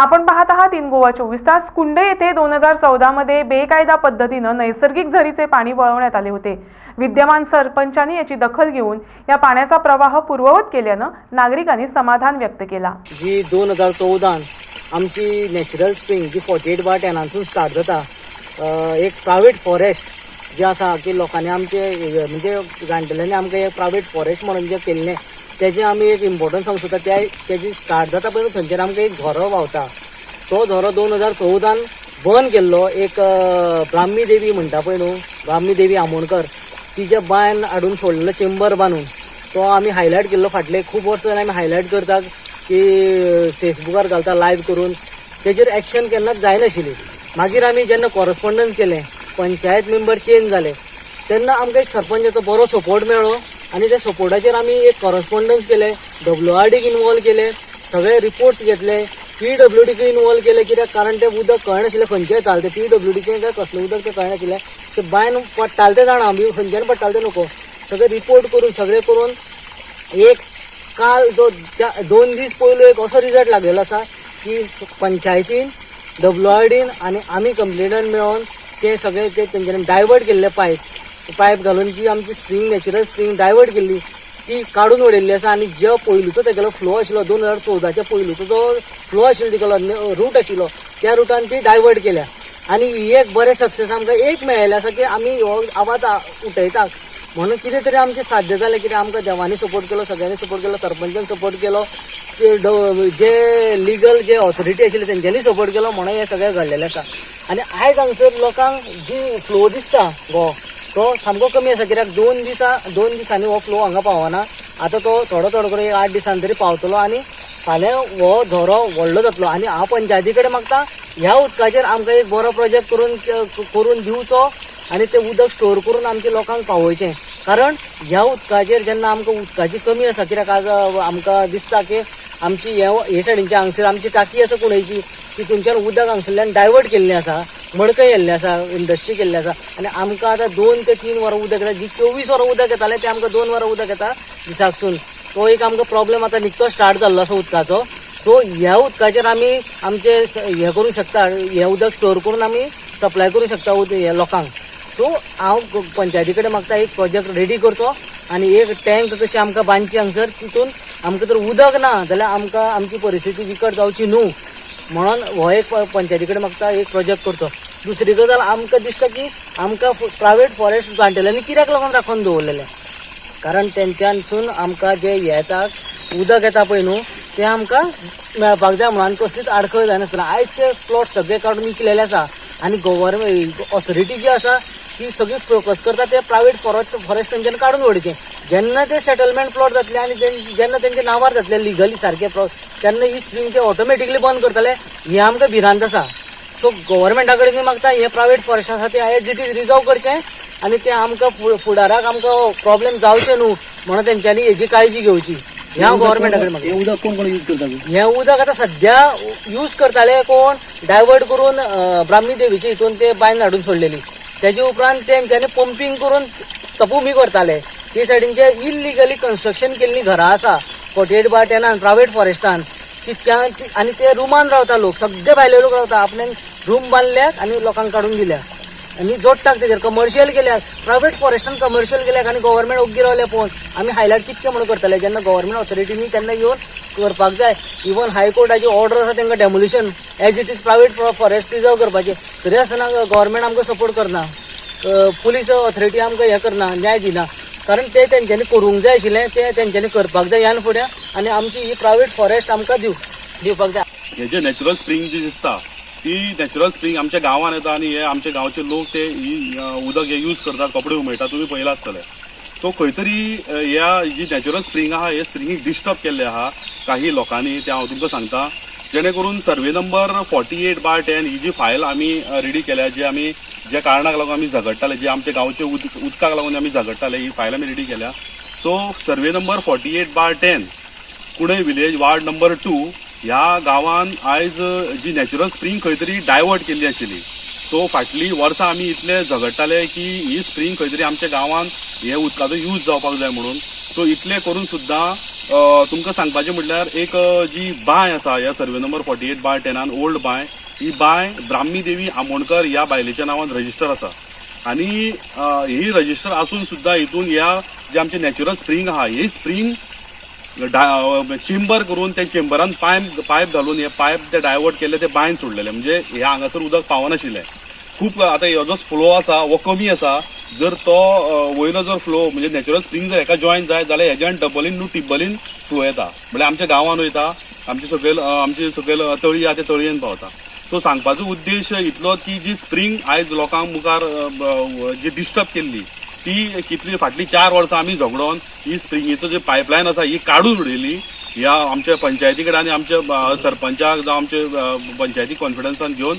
आपण पाहत आहात इन गोवा चोवीस तास. कुंडे येथे दोन हजार चौदामध्ये बेकायदा पद्धतीनं नैसर्गिक झरीचे पाणी वळवण्यात आले होते. विद्यमान सरपंचांनी याची दखल घेऊन या पाण्याचा प्रवाह पूर्ववत केल्यानं नागरिकांनी समाधान व्यक्त केला. जी दोन हजार चौदान आमची नॅचरल स्प्रिंग जी फोर्टी एट बाय टेनानसून स्टार्ट जाता एक प्रायवेट फॉरेस्ट जे आसा की लोकांनी आमचे म्हणजे जाणटेल्यांनी आमकां एक प्रायवेट फॉरेस्ट म्हणून जे केल्लें तेजें आमी एक इम्पॉर्टन्स सांगूं सोदता त्या तेजी स्टार्ट जाता पयलीं थंयच्यान आमकां एक झरो व्हांवता तो झरो दोन हजार चवदान बंद केल्लो एक ब्राह्मी देवी म्हणटा पळय न्हू ब्राह्मी देवी आमोणकर. तिच्या बायन हाडून सोडलेलो चेंबर बांदून तो आमी हायलायट केल्लो फाटले. खूब वर्सां आमी हायलायट करतात की फेसबुकार घालता लायव्ह करून. तेजेर एक्शन केन्नाच जायनाशिल्ली मागीर आमी जेन्ना कॉरस्पॉन्डन्स केलें पंचायत मेंबर चेंज जाले तेन्ना आमकां एक सरपंचाचो बरो सपोर्ट मेळ्ळो आनी त्या सपोर्टाचेर आमी एक कॉरस्पॉन्डन्स केले डब्ल्यू आर डीक इनवॉल्व केले सगळे रिपोर्ट्स घेतले पी डब्ल्यू डीक इनवॉल्व केले कित्याक कारण तें उदक कळनाशिल्लें खंयचें येतालें तें पी डब्ल्यू डीचें काय कसलें उदक तें कळनाशिल्लें तें बायन पडटालें तें जाणा आमी खंयच्यान पडटालें तें नको. सगळें रिपोर्ट करून सगळें करून एक काल जो दोन दीस पयलू एक असो रिजल्ट लागलेलो आसा की पंचायतीन डब्ल्यू आर डीन आनी आमी कंप्लेनन मेळोन ते सगळे ते तेंच्यांनी डायवर्ट केल्ले पायप पायप घालून जी आमची स्प्रिंग नॅचरल स्प्रिंग डायवर्ट केल्ली ती काडून उडयल्ली आसा आनी जो पयलूचो तेगेलो फ्लो आशिल्लो दोन हजार चवदाच्या पयलूचो जो फ्लो आशिल्लो तेगेलो रूट आशिल्लो त्या रुटान ती डायवर्ट केल्या. आनी ही एक बरें सक्सेस आमकां एक मेळ्ळेलें आसा की आमी हो आवाज उठयतात म्हणून कितें तरी आमचें साध्य जालें कितें आमकां देवानी सपोर्ट केलो सगळ्यांनी सपोर्ट केलो सरपंचान सपोर्ट केलो ड- जे लिगल जे ऑथॉरिटी आशिल्ले तेंच्यांनी सपोर्ट केलो म्हणून हें सगळें घडलेलें आसा आनी आयज हांगसर लोकांक जी फ्लो दिसता गो तो सामको कमी आसा कित्याक दोन दिसा दोन दिसांनी हो फ्लो हांगा पावना. आतां तो थोडो थोडो करून एक आठ दिसांनी तरी पावतलो आनी फाल्यां हो झरो व्हडलो जातलो. आनी हांव पंचायती कडेन मागता ह्या उदकाचेर आमकां एक बरो प्रोजेक्ट करून करून दिवचो आनी तें उदक स्टोर करून आमच्या लोकांक पावोवचें कारण ह्या उदकाचेर जेन्ना आमकां उदकाची कमी आसा कित्याक आज आमकां दिसता की आमची हे हे सायडींची हांगसर आमची टाकी आसा कुणयची तितूनच्यान उदक हांगसरल्यान डायवर्ट केल्लें आसा. मडकय येल्लें आसा इंडस्ट्री केल्ली आसा आनी आमकां आतां दोन ते तीन वरां उदक येता जी चोवीस वरां उदक येतालें तें आमकां दोन वरां उदक येता दिसाकसून. तो एक आमकां प्रॉब्लेम आतां निकतो स्टार्ट जाल्लो आसा उदकाचो. सो ह्या उदकाचेर आमी आमचे हें करूंक शकता. हें उदक स्टोर करून आमी सप्लाय करूंक शकता हे लोकांक. सो हांव पंचायती कडेन मागता एक प्रोजेक्ट रेडी करचो आनी एक टँक कशी आमकां बांदची हांगसर तितून आमकां जर उदक ना जाल्यार आमकां आमची परिस्थिती विकट जावची न्हू. म्हणून हो एक पंचायती कडेन मागता एक प्रोजेक्ट करचो दुसरी गजाल आमकां दिसता की आमकां प्रायवेट फॉरेस्ट जाण्टेल्यांनी कित्याक लागून राखून दवरलेलें कारण तेंच्यानसून आमकां जे हे येता उदक येता पळय न्हू तें आमकां मेळपाक जाय म्हणून कसलीच आडखळ जायनासतना आयज ते प्लॉट सगळे काडून विकलेले आसा आनी गव्हर्मेंट ऑथॉरिटी जी आसा ती सगळी फोकस करता ते प्रायवेट फॉरेस्ट फॉरेस्ट तेंच्यानी काडून उडोवचें जेन्ना ते सेटलमेंट प्लॉट जातले आनी तें- जेन्ना तेंच्या नांवार जातले लिगली सारके प्लॉट तेन्ना ही स्प्रिंग ते ऑटोमॅटिकली बंद करतले. हें आमकां भिरांत आसा. सो गव्हर्मेंटा कडेन मी मागता हे प्रायवेट फॉरेस्ट आसा ते एज इट इज रिजर्व करचें आनी ते आमकां फुडाराक आमकां प्रॉब्लेम जावचे न्हू म्हणून तेंच्यांनी हेजी काळजी घेवची. ह्या मागता हे उदक कोण कोण यूज करता हे उदक आतां सध्या यूज करताले कोण? डायवर्ट करून ब्राह्मी देवीचे हितून ते बायन हाडून सोडलेली. तेजे उपरांत तेंच्यांनी पंपींग करून तपुमी करताले. ते सायडींचे इल्लिगली कन्स्ट्रक्शन केल्लीं घरां आसा फोर्टी एट बाय टेनान प्रायवेट फॉरेस्टान तितक्या आनी ते रुमान रावता लोक सगळे भायले लोक रावता आपल्यान रूम बांदल्यात आनी लोकांक काडून दिल्यात. आनी जोडटाक तेजेर कमर्शियल केल्याक प्रायवेट फॉरेस्टान कमर्शियल केल्याक आनी गव्हर्मेंट ओग्गी रावले पळोवन आमी हायलायट कितके म्हणून करतले जेन्ना गव्हर्मेंट ऑथॉरिटीनी तेन्ना येवन करपाक जाय. इवन हायकोर्टाची ऑर्डर आसा तांकां demolition as it is private forest preserve करपाचे. तरी आसतना गव्हर्मेंट आमकां सपोर्ट करना. पुलीस ऑथॉरिटी आमकां हें करना न्याय दिना. कारण ते तेंच्यांनी करूंक जाय आशिल्लें ते तेंच्यांनी करपाक जाय ह्यान फुडें आनी आमची ही प्रायवेट फॉरेस्ट आमकां दिव दिवपाक जाय. हे जे नॅचरल स्प्रिंग जी दिसता ती नॅचरल स्प्रिंग आमच्या गांवांत येता आनी हे आमचे गांवचे लोक ते ही उदक हे यूज करतात कपडे उमयतात तुमी पयला आसतले सो खंय तरी ह्या जी नॅचरल स्प्रिंग आहा हे स्प्रिंगीक डिस्टर्ब केल्ले आहा काही लोकांनी. ते हांव तुमकां सांगता जेणे करून survey number forty eight by ten ही जी फायल आमी रेडी केल्या जी आमी ज्या कारणाक लागून आमी झगडटाले जे आमचे गांवचे उद उदकाक लागून आमी झगडटाले ही फायल आमी रेडी केल्या. So survey number forty eight by ten कुणे village ward number two ह्या गांवान आयज जी नॅचरल स्प्रिंग खंय तरी डायवर्ट केल्ली आशिल्ली. सो फाटलीं वर्सां आमी इतले झगडटाले की ही स्प्रिंग खंय तरी आमच्या गांवान हे उदकाचो यूज जावपाक जाय म्हणून. सो इतले करून सुद्दां तुमकां सांगपाचें म्हटल्यार एक जी बांय आसा ह्या survey number forty eight by टेनान old बांय ही बांय ब्राह्मी देवी आमोणकर ह्या बायलेच्या नांवान रजिस्टर आसा. आनी ही रजिस्टर आसून सुद्दां हितून ह्या जे आमचे नॅचरल स्प्रींग आहा ही स्प्रींग चेंबर करून त्या चेंबरान पायप पायप घालून हे पायप ते डायवर्ट केले ते बांयन सोडलेले. म्हणजे हे हांगासर उदक पावनाशिल्लें खूब आतां हो जो फ्लो आसा हो कमी आसा जर तो वयलो जर फ्लो म्हणजे नॅचरल स्प्रिंग जर हेका जॉयन जाय जाल्यार हेज्यान डबलीन न्हू टिबलीन फ्लो येता. म्हणजे आमच्या गांवान वयता आमचे सकयल आमचे सकयल तळी आहा ते तळयेन पावता. सो सांगपाचो उद्देश इतलो की जी स्प्रिंग आयज लोकांक मुखार जी डिस्टर्ब केल्ली ती कितली फाटली चार वर्सां आमी झगडोन ही स्प्रिंगेचो जी पायपलायन आसा ही काडून उडयली ह्या आमच्या पंचायती कडेन आनी आमच्या सरपंचाक जावं आमचे पंचायती कॉन्फिडन्सान घेवन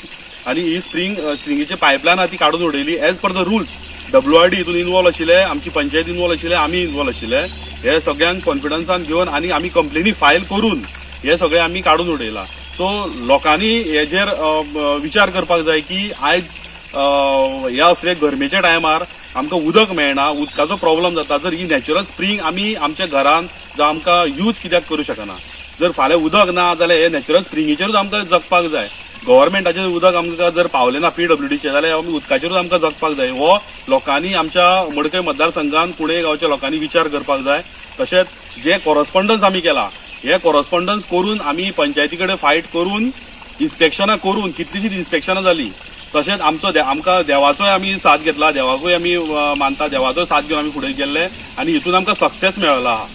आनी ही स्प्रिंग स्प्रिंगेची पायपलायन आसा ती काडून उडयली as per the rules W R D हितून इन्वॉल्व आशिल्ले आमची पंचायत इन्वॉल्व आशिल्ले आमी इन्वॉल्व आशिल्ले हे सगळ्यांक कॉन्फिडन्सान घेवन आनी आमी कंप्लेनी फायल करून हे सगळे आमी काडून उडयला सो लोकांनी हेजेर विचार करपाक जाय की आयज अ, ह्या असले गरमेच्या टायमार आमकां उदक मेळना उदकाचो प्रोब्लम जाता. जर ही नॅचरल स्प्रिंग आमी आमच्या घरान जावं आमकां यूज कित्याक करूं शकना? जर फाल्यां उदक ना जाल्यार हे नॅचरल स्प्रिंगेचेरूच आमकां जगपाक जाय. गव्हर्मेंटाचें उदक आमकां जर पावलें ना पीडब्ल्यूडीचें जाल्यार आमी उदकाचेरूच आमकां जगपाक जाय. हो लोकांनी आमच्या मडकय मतदारसंघान पुणे गांवच्या लोकांनी विचार करपाक जाय. तशेंच जे कॉरस्पॉन्डन्स आमी केला हे कॉरस्पॉन्डन्स करून आमी पंचायती कडेन फायट करून इन्स्पेक्शनां करून कितलीशींच इन्स्पेक्शनां जालीं तशेंच आमचो दे- आमकां देवाचोय आमी साथ घेतला देवाकूय आमी मानता देवाचोय साथ घेवन आमी फुडें गेल्ले आनी हितून आमकां सक्सेस मेळला आहा